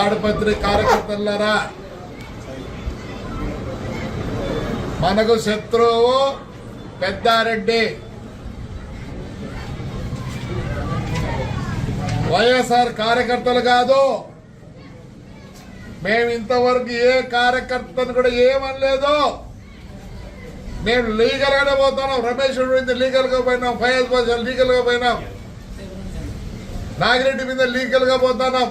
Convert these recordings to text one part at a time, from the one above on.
ఆడపత్రి కార్యకర్తలారా మనకు శత్రువు పెద్దారెడ్డి. వైఎస్ఆర్ కార్యకర్తలు కాదు మేము ఇంతవరకు ఏ కార్యకర్తను కూడా ఏమనలేదు. మేము లీగల్ గానే పోతున్నాం. రమేష్ మీద లీగల్గా పోయినాం. ఫయాజ్ లీగల్గా పోయినాం. నాగిరెడ్డి మీద లీగల్గా పోతున్నాం.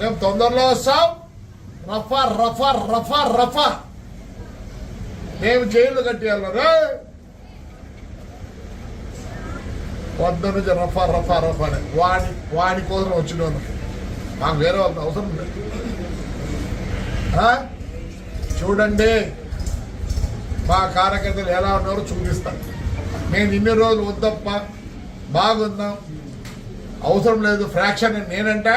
మేము తొందరలో వస్తాం. రఫా రఫా రఫా రఫా. మేము జైలు కట్టేయాలన్నారు వద్ద నుంచి రఫా రఫా రఫా అని. వాడి వాడి కోసం వచ్చిన మాకు వేరే వాళ్ళ అవసరం లేదు చూడండి. మా కార్యకర్తలు ఎలా ఉన్నారో చూపిస్తాను నేను ఇన్ని రోజులు వద్దప్ప బాగుందాం అవసరం లేదు. ఫ్రాక్షన్ నేనంటే.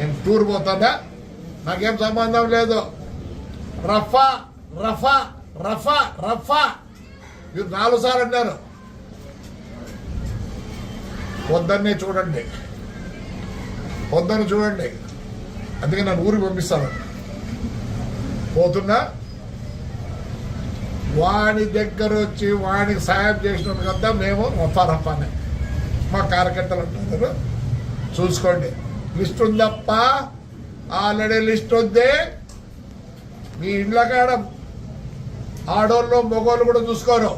నేను టూర్ పోతాడా? నాకేం సంబంధం లేదు. రఫా రఫా రఫా రఫా. మీరు నాలుగు సార్లు అన్నారు. పొద్దున్నే చూడండి. పొద్దున్న చూడండి. అందుకే నన్ను ఊరికి పంపిస్తాను. పోతున్నా? వాని దగ్గర వచ్చి వానికి సాయం చేసిన కదా మేము రఫా రఫానే. మా కార్యకర్తలు అంటున్నారు. చూసుకోండి. లిస్ట్ ఉందప్ప ఆల్రెడీ లిస్ట్ ఉంది. మీ ఇండ్ల కాడ ఆడోళ్ళు మగోళ్ళు కూడా చూసుకోరు.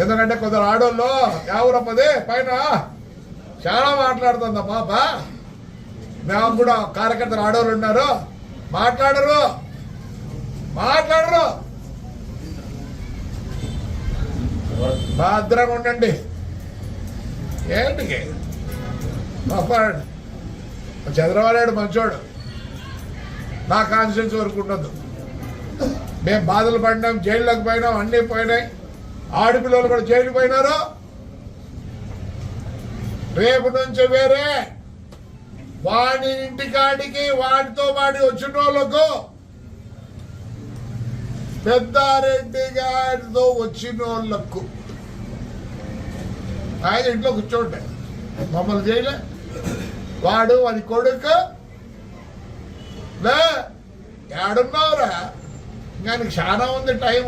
ఎందుకంటే కొందరు ఆడోళ్ళు ఎవరమ్మది పైన చాలా మాట్లాడుతుంది పాప. మేము కూడా కార్యకర్తలు ఆడోళ్ళు ఉన్నారు. మాట్లాడరు. మాట్లాడరు. భద్రంగా ఉండండి. ఏంటి? పాప చంద్రబాబు మంచోడు. నా కాన్స్టిట్యూన్స్ వరకు ఉండదు. మేము బాధలు పడినాం జైల్లోకి పోయినాం అన్నీ పోయినాయి. ఆడపిల్లలు కూడా జైలు పోయినారు. రేపు నుంచి వేరే. వాడి ఇంటికాడికి వాడితో వాడి వచ్చిన వాళ్ళకు పెద్దారెడ్డి గారితో వచ్చిన వాళ్ళకు ఆయన ఇంట్లో కూర్చోండి. మమ్మల్ని చేయలే. వాడు వాడి కొడుకు లే ఏడున్నావురా? ఇంకా నీకు చాలా ఉంది టైం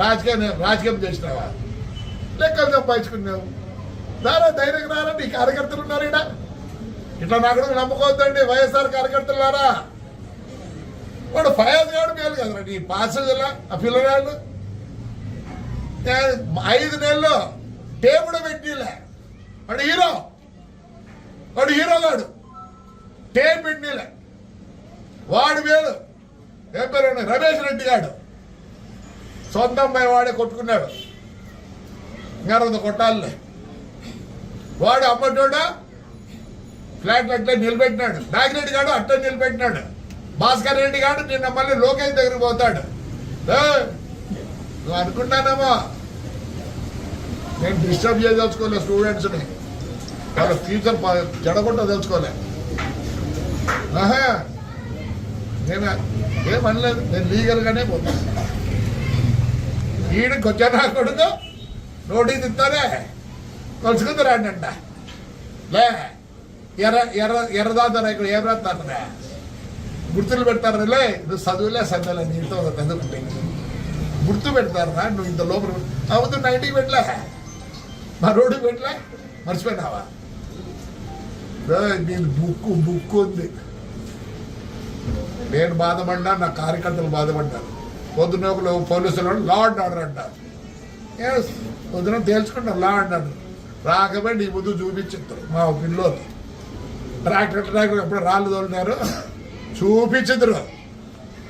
రాజకీయం రాజకీయం చేసినావా? లెక్కలు సంపాదించుకున్నావు. రారా ధైర్యం రారా? నీ కార్యకర్తలు ఉన్నారు ఇక్కడ ఇట్లా నాకు నమ్ముకోవద్దండి వైఎస్ఆర్ కార్యకర్తలారా వాడు ఫయాజ్ గాడు మేలు కదరా నీ పాసెస్ ఆ పిల్లగాళ్ళు? ఐదు నెలలు టేబుడు పెట్టిలే? వాడు హీరో. వాడు హీరో గాడు. టేప్ పెట్టిలే వాడు వేడు ఏం పేరు రమేష్ రెడ్డి గాడు. సొంత అమ్మాయి వాడే కొట్టుకున్నాడు. ఇంకా కొట్టాలే. వాడు అమ్మటోడా ఫ్లాట్ అట్లా నిలబెట్టినాడు. నాగిరెడ్డి గాడు అట్లా నిలబెట్టినాడు. భాస్కర్ రెడ్డి గాడు నిన్న మళ్ళీ లోకేష్ దగ్గరికి పోతాడు. నువ్వు అనుకుంటానమ్మా. నేను డిస్టర్బ్ చేయదలుచుకోలే స్టూడెంట్స్ని. వాళ్ళ ఫ్యూచర్ జడగొట్ట తెలుసుకోలే. ఆహా ఏమే ఏమనలేదు నేను లీగల్గానే పోతాను ఈడికి వచ్చా నా కొడుకు? నోటీస్ ఇస్తానే. కలుసుకుంది రండి అంట. లే ఎర్ర ఎర్ర ఎర్రదాతారా ఇక్కడ ఏం రాస్తారా గుర్తులు పెడతారా లే నువ్వు చదువులే చదవలే నీతో చదువుకుంటే గుర్తు పెడతారా నువ్వు ఇంత లోపల అవుతు నైన్టీకి పెట్టలే. మా రోడ్డుకి పెట్టలే మర్చిపోయినావా? ఏయ్, బుక్కు బుక్కు ఉంది. నేను బాధపడ్డా నా కార్యకర్తలు బాధపడ్డారు. పొద్దున ఒకరు పోలీసులు లా అండ్ ఆర్డర్ అంటారు. పొద్దున తేల్చుకుంటారు లా అండ్ ఆర్డర్. రాకపోయి నీ ముందు చూపించారు మా పిల్లలు ట్రాక్టర్ ట్రాక్టర్ ఎప్పుడు రాళ్ళు తోలినారు. చూపించదురు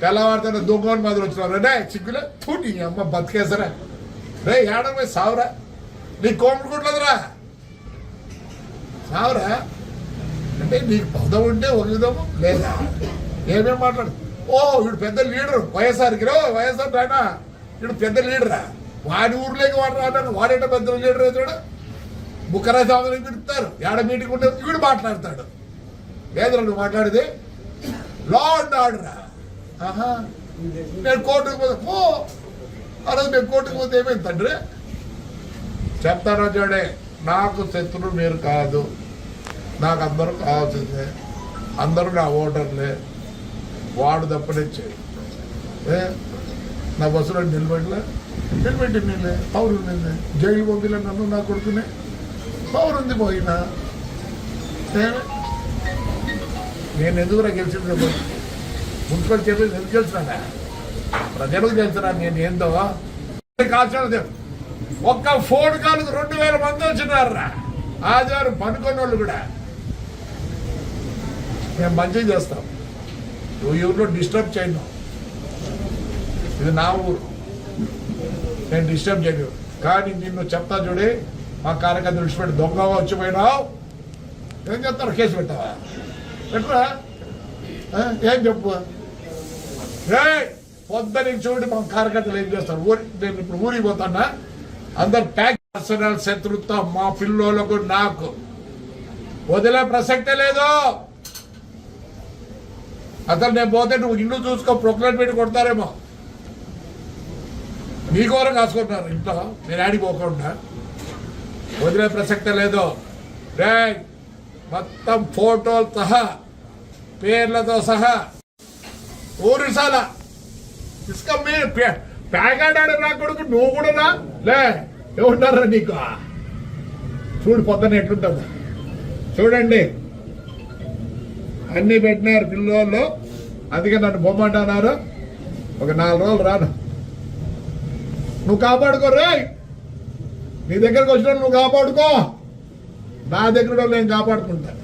తెల్లవారితేనే దొంగని మాదిరి వచ్చినారు. రే చిక్కులే తూ నీ అమ్మ బతికేసరా. రే ఏడమే సావురా. నీ కోమడుకుంటుందిరా సావురా. అంటే నీకు పదం ఉంటే ఒక విధము లేదా? ఏమేం మాట్లాడు? ఓ వీడు పెద్ద లీడర్. వైఎస్ఆర్కి రో వైఎస్ఆర్ ఆయన వీడు పెద్ద లీడరా? వాడి ఊర్లోకి వాడు రాడు వాడేట పెద్ద లీడర్ అవుతాడు బుక్కరా స్వామిని పిలుస్తారు ఏడ మీటింగ్ ఉండే వీడు మాట్లాడతాడు. లేదురా నువ్వు మాట్లాడితే లా అండ్ ఆర్డరా ఆహా. నేను కోర్టుకు పోతే పో. ఆ రోజు కోర్టుకు పోతే ఏమైంది తండ్రి? చెప్తాను చూడే నాకు శత్రువు మీరు కాదు. నాకు అందరూ కావాల్సిందే. అందరూ నా ఓటర్లే. వాడు తప్పనిచ్చే. ఏ? నా బస్సులో నిలబడలే. నిలబెట్టి నిల్లే పౌరు నిన్నే జైలు పంపిలే నన్ను నా కొడుకునే. పౌరుంది పోయినా. నేను ఎందుకు గెలిచింది మున్సిపల్ చైర్మన్ ఎందుకు గెలిచినా ప్రజలకు తెలుసురా నేను ఏందో? కాల్చాలి ఒక్క ఫోన్ కాల్కి రెండు వేల మంది వచ్చినారా ఆదివారం పనుకున్న వాళ్ళు కూడా. మేము మంచిగా చేస్తాం. నువ్వు ఊరిలో డిస్టర్బ్ చేయను. ఇది నా ఊరు. నేను డిస్టర్బ్ చేయను. కానీ నిన్ను చెప్తా చూడి మా కార్యకర్త విడిచిపెట్టి దొంగగా వచ్చిపోయినావు ఏం చెప్తారు కేసు పెట్టావా? పెట్టరా? ఏం చెప్పు? ఏయ్, పొద్దున చూడండి మా కార్యకర్తలు ఏం చేస్తారు? ఊరి నేను ఇప్పుడు ఊరికి పోతానా? అందరు ప్యాక్ పర్సనల్ శత్రుత్వం మా పిల్లోలకు నాకు. వదిలే ప్రసక్తే లేదు. అసలు నేను పోతే నువ్వు ఇల్లు చూసుకో ప్రొక్లైన్ పెట్టి కొడతారేమో. నీ ఘోరం కాసుకుంటున్నారు. ఇంట్లో నేను ఆడికి పోకుండా. వదిలే ప్రసక్తే లేదు. రే మొత్తం ఫోటోలు సహా పేర్లతో సహా. ఊరిసాల ఇసుక మీ ప్యాకెట్ ఆడ నా కొడుకు నువ్వు కూడా నా? లే ఏముంటారా నీకు? చూడు పొద్దున ఎట్లుంటుంది చూడండి. అన్ని పెట్టినారు పిల్లవాళ్ళు అందుకే నన్ను బొమ్మంటున్నారు ఒక నాలుగు రోజులు రాను. నువ్వు కాపాడుకో రే. నీ దగ్గరకు వచ్చిన నువ్వు కాపాడుకో. నా దగ్గర నేను కాపాడుకుంటాను